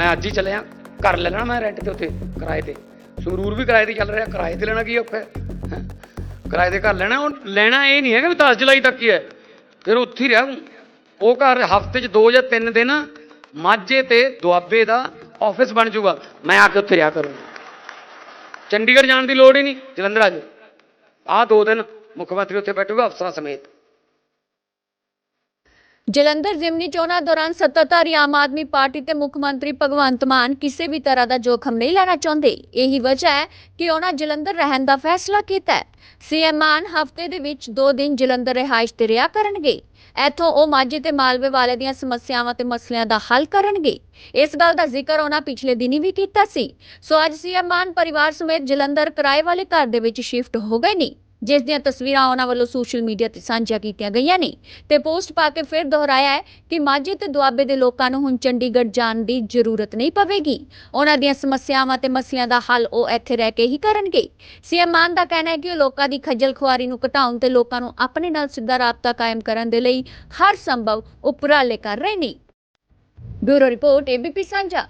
ਮੈਂ ਅੱਜ ਹੀ ਚੱਲਿਆ, ਘਰ ਲੈ ਲੈਣਾ ਮੈਂ ਰੈਂਟ ਤੇ ਉੱਥੇ ਕਿਰਾਏ ਤੇ। ਸੰਗਰੂਰ ਵੀ ਕਿਰਾਏ ਤੇ ਚੱਲ ਰਿਹਾ, ਕਿਰਾਏ ਤੇ ਲੈਣਾ ਕੀ ਔਖਾ ਹੈਂ? ਕਿਰਾਏ ਦੇ ਘਰ ਲੈਣਾ, ਉਹ ਲੈਣਾ ਇਹ ਨਹੀਂ ਹੈਗਾ ਵੀ 10 ਜੁਲਾਈ ਤੱਕ ਹੀ ਹੈ। ਫਿਰ ਉੱਥੇ ਹੀ ਰਹਿ ਉਹ ਘਰ ਹਫ਼ਤੇ 'ਚ ਦੋ ਜਾਂ ਤਿੰਨ ਦਿਨ ਮਾਝੇ ਤੇ ਦੁਆਬੇ ਦਾ ਆਫਿਸ ਬਣ ਜਾਊਗਾ। ਮੈਂ ਆ ਕੇ ਉੱਥੇ ਰਿਹਾ ਕਰੂੰਗਾ ਚੰਡੀਗੜ੍ਹ ਜਾਣ ਦੀ ਲੋੜ ਹੀ ਨਹੀਂ, ਜਲੰਧਰ ਆ ਜਾਓ। ਆਹ ਦੋ ਦਿਨ ਮੁੱਖ ਮੰਤਰੀ ਉੱਥੇ ਬੈਠੂਗਾ ਅਫਸਰਾਂ ਸਮੇਤ। ਜਲੰਧਰ ਜ਼ਿਮਨੀ ਚੋਣਾਂ ਦੌਰਾਨ ਸੱਤਾਧਾਰੀ ਆਮ ਆਦਮੀ ਪਾਰਟੀ ਤੇ ਮੁੱਖ ਮੰਤਰੀ ਭਗਵੰਤ ਮਾਨ ਕਿਸੇ ਵੀ ਤਰ੍ਹਾਂ ਦਾ ਜੋਖਮ ਨਹੀਂ ਲੈਣਾ ਚਾਹੁੰਦੇ। ਇਹੀ ਵਜ੍ਹਾ ਹੈ ਕਿ ਉਹਨਾਂ ਜਲੰਧਰ ਰਹਿਣ ਦਾ ਫੈਸਲਾ ਕੀਤਾ ਹੈ। ਸੀਐਮ ਮਾਨ ਹਫ਼ਤੇ ਦੇ ਵਿੱਚ 2 ਦਿਨ ਜਲੰਧਰ ਰਿਹਾਇਸ਼ ਤੇ ਰਿਹਾ ਕਰਨਗੇ। ਇੱਥੋਂ ਉਹ ਮਾਝੇ ਤੇ ਮਾਲਵੇ ਵਾਲੇ ਦੀਆਂ ਸਮੱਸਿਆਵਾਂ ਤੇ ਮਸਲਿਆਂ ਦਾ ਹੱਲ ਕਰਨਗੇ। ਇਸ ਗੱਲ ਦਾ ਜ਼ਿਕਰ ਉਹਨਾਂ ਪਿਛਲੇ ਦਿਨੀ ਵੀ ਕੀਤਾ ਸੀ। ਸੋ ਅੱਜ ਸੀਐਮ ਮਾਨ ਪਰਿਵਾਰ ਸਮੇਤ ਜਲੰਧਰ ਕਿਰਾਏ ਵਾਲੇ ਘਰ ਦੇ ਵਿੱਚ ਸ਼ਿਫਟ ਹੋ ਗਏ ਨੇ। ਜਿਸ ਦੀਆਂ ਤਸਵੀਰਾਂ ਉਹਨਾਂ ਵੱਲੋਂ ਸੋਸ਼ਲ ਮੀਡੀਆ ਤੇ ਸਾਂਝੀਆਂ ਕੀਤੀਆਂ ਗਈਆਂ ਨੇ ਤੇ ਪੋਸਟ ਪਾ ਕੇ ਫਿਰ ਦੁਹਰਾਇਆ ਹੈ ਕਿ ਮਾਝੇ ਤੇ ਦੁਆਬੇ ਦੇ ਲੋਕਾਂ ਨੂੰ ਹੁਣ ਚੰਡੀਗੜ੍ਹ ਜਾਣ ਦੀ ਜ਼ਰੂਰਤ ਨਹੀਂ ਪਵੇਗੀ। ਉਹਨਾਂ ਦੀਆਂ ਸਮੱਸਿਆਵਾਂ ਤੇ ਮਸਲਿਆਂ ਦਾ ਹੱਲ ਉਹ ਇੱਥੇ ਰਹਿ ਕੇ ਹੀ ਕਰਨਗੇ। ਸੀਐਮ ਮਾਨ ਦਾ ਕਹਿਣਾ ਹੈ ਕਿ ਉਹ ਲੋਕਾਂ ਦੀ ਖੱਜਲ ਖੁਆਰੀ ਨੂੰ ਘਟਾਉਣ ਤੇ ਲੋਕਾਂ ਨੂੰ ਆਪਣੇ ਨਾਲ ਸਿੱਧਾ ਰਾਬਤਾ ਕਾਇਮ ਕਰਨ ਦੇ ਲਈ ਹਰ ਸੰਭਵ ਉਪਰਾਲੇ ਕਰ ਰਹੇ ਨੇ। Bureau report, ABP Sanjha.